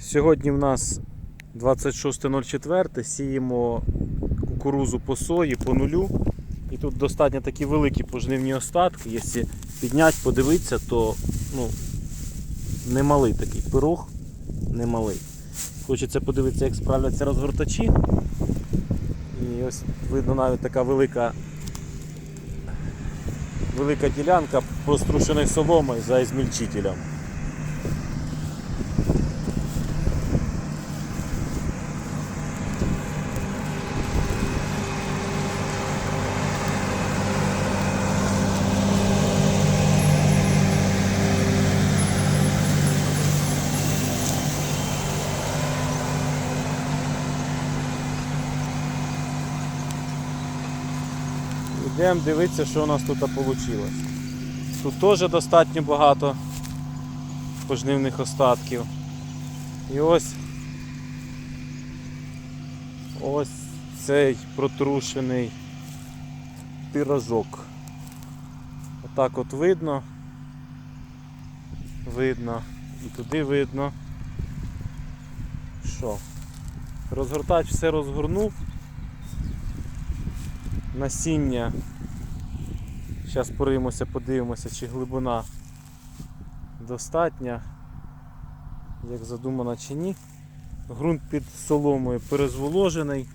Сьогодні в нас 26.04, сіємо кукурузу по сої по нулю. І тут достатньо такі великі пожнивні остатки. Якщо підняти, подивитися, то ну, немалий такий пирог, немалий. Хочеться подивитися, як справляться розгортачі. І ось видно навіть така велика, велика ділянка пострушеної соломою за ізмільчителем. Йдемо дивитися, що у нас тут вийшло. Тут теж достатньо багато пожнивних остатків. І ось ось цей протрушений пірожок. Отак от видно. Видно. І туди видно. Що? Розгортач все розгорнув насіння. Зараз поримося, подивимося, чи глибина достатня, як задумана чи ні. Грунт під соломою перезволожений.